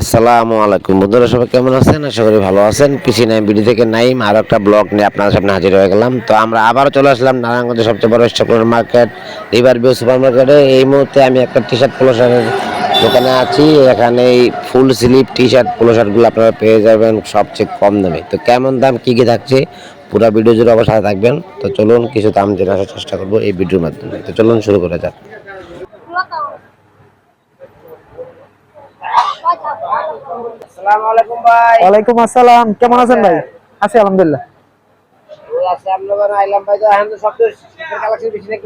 আসসালামু আলাইকুম। বন্ধুরা, সবাই কেমন আছেন? আশা করি ভালো আছেন। কৃষি নাই বিডি থেকে নাইম, আর একটা ব্লগ নিয়ে আপনাদের সামনে হাজির হয়ে গেলাম। তো আমরা আবারও চলে আসলাম নারায়ণগঞ্জের সবচেয়ে বড় stock market, river view super মার্কেটে এই মুহূর্তে আমি একটা টি শার্ট পোলো শার্টের দোকানে আছি। এখানে এই full sleeve T shirt polo শার্টগুলো আপনারা পেয়ে যাবেন সবচেয়ে কম দামে। তো কেমন দাম, কী কী থাকছে, পুরো ভিডিও জুড়ে অবশ্যই থাকবেন। তো চলুন, কিছু দাম জেনে আসার চেষ্টা করব এই ভিডিওর মাধ্যমে। তো চলুন, শুরু করা যাক। আসসালামু আলাইকুম ভাই। ওয়ালাইকুম আসসালাম। কেমন আছেন ভাই? আছি আলহামদুলিল্লাহ।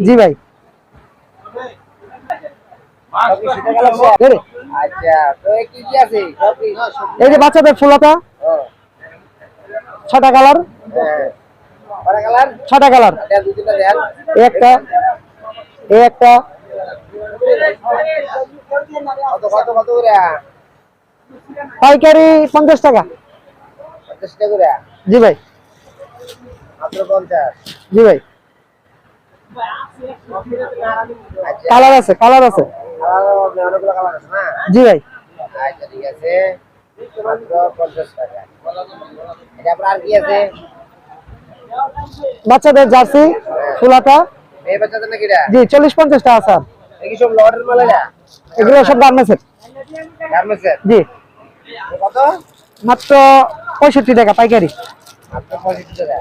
জি ভাই। এই আচ্ছা এই যে বাচ্চাদের ফুলাতা? ছটা কালার? হ্যাঁ। কটা কালার? ছটা কালার। একটা একটা। পাইকারি পঞ্চাশ টাকা। জি ভাই। জি ভাই। কালার আছে কালার আছে। জি ভাই। আচ্ছা ঠিক আছে। বাচ্চাদের জার্সি নাকি এটা? জি চল্লিশ পঞ্চাশ টাকা স্যার। এগুলো সব গার্মেন্টসের জি। কত? মাত্র পঁয়ষট্টি টাকা পাইকারি। মাত্র পঁয়ষট্টি টাকা।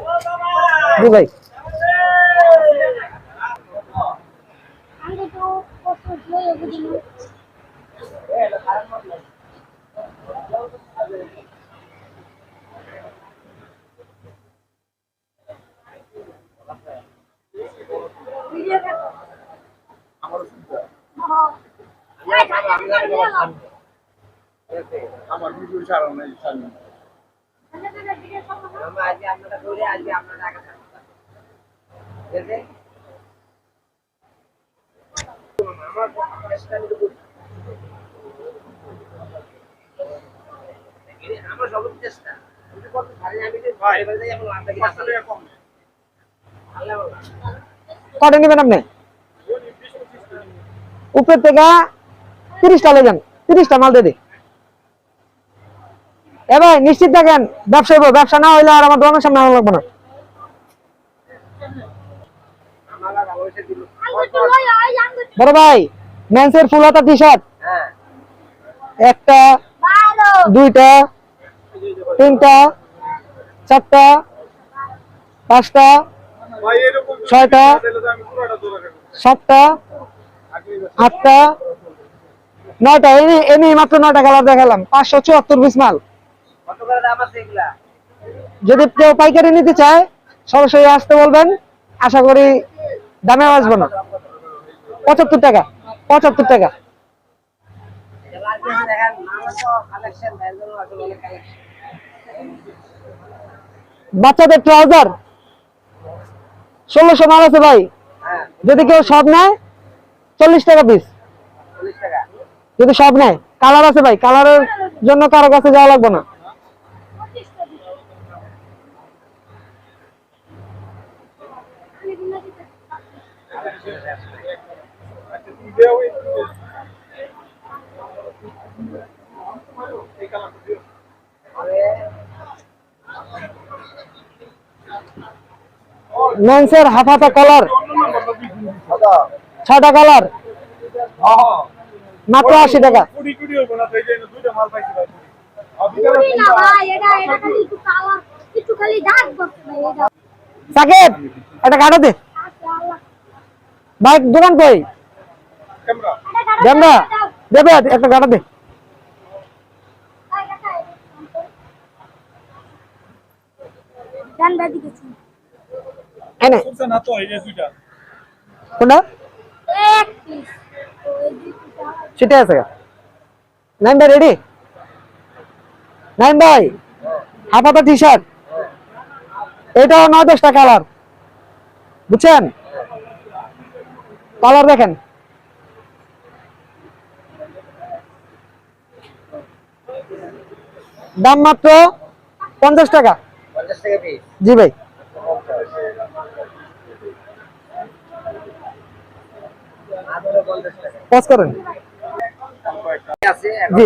জি ভাই আমি তো কষ্ট দিয়ে বুঝিনি আমার ভিডিও ছাড়া নাই ছাড়ি আমরা আজকে আপনারা করে আজকে আপনারা আগে থাকবেন। ঠিক আছে? আমার চেষ্টা আমি তো করছি। আমার সব চেষ্টা আমি তো করতে পারি না, আমি তো বাইরে বাইরে যাই, এখন লাভ দেখি না। আল্লাহ বলা। কটা নেবেন আপনি উপর থেকে তিরিশটা লেগেন তিরিশটা মাল দিয়ে দিই এ ভাই, নিশ্চিত থাকেন, ব্যবসা হইবো ব্যবসা না হইলে আর আমার দোকানের সামনে আনা লাগবে না। বড় ভাই মেন্সের ফুল হাতা টি শার্ট একটা, দুইটা, তিনটা, চারটা, পাঁচটা, ছয়টা, সাতটা, আটটা, নয়টা এনে মাত্র নয়টা কালার দেখালাম, পাঁচশো চুয়াত্তর পিস মাল কত করে দাম আছে এগুলা যদি কেউ পাইকারি নিতে চায় সরাসরি আসতে বলবেন। আশা করি দামে আসব না। পঁচাত্তর টাকা পঁচাত্তর টাকা। বাচ্চাদের ট্রাউজার ষোলোশো মাল আছে ভাই। হ্যাঁ। যদি কেউ সব নেয় চল্লিশ টাকা পিস যদি সব নেয় কালার আছে ভাই কালারের জন্য কারও কাছে যাওয়া লাগবে না আচ্ছা তুমি দেও এই এই কালারটা দিও মেন্সের হাফাতা কালার ছটা কালার মাত্র আশি টাকা। এটা খালি দাগ। সাকিব একটা কাটা দে। বাইক দোকান কই? দেন দেবে একটা কাটা দে। এনে। কোনটা? সেটা আছে নাইন ভাই রেডি নাইন ভাই হাফাতা টি শার্ট এটাও নয় দশটা কালার। বুঝছেন? কালার দেখেন। দাম মাত্র পঞ্চাশ টাকা। জি ভাই। পজ করেন। জি।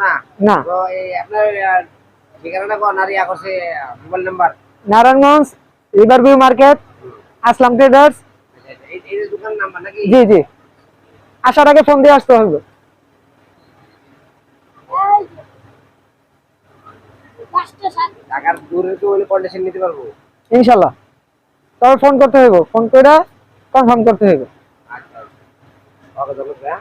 না। আপনার ঠিকানাটা কোন আর ইয়া করছে mobile number. Narayanganj river view market Aslam traders জি জি। আসার আগে ফোন দিয়ে আসতে হবে। পাঁচটা দূরে তো হলে কন্ডিশন নিতে পারব। ইনশাল্লাহ। তবে ফোন করতে হইব। ফোন করে কনফার্ম করতে হইব। আচ্ছা। ওকে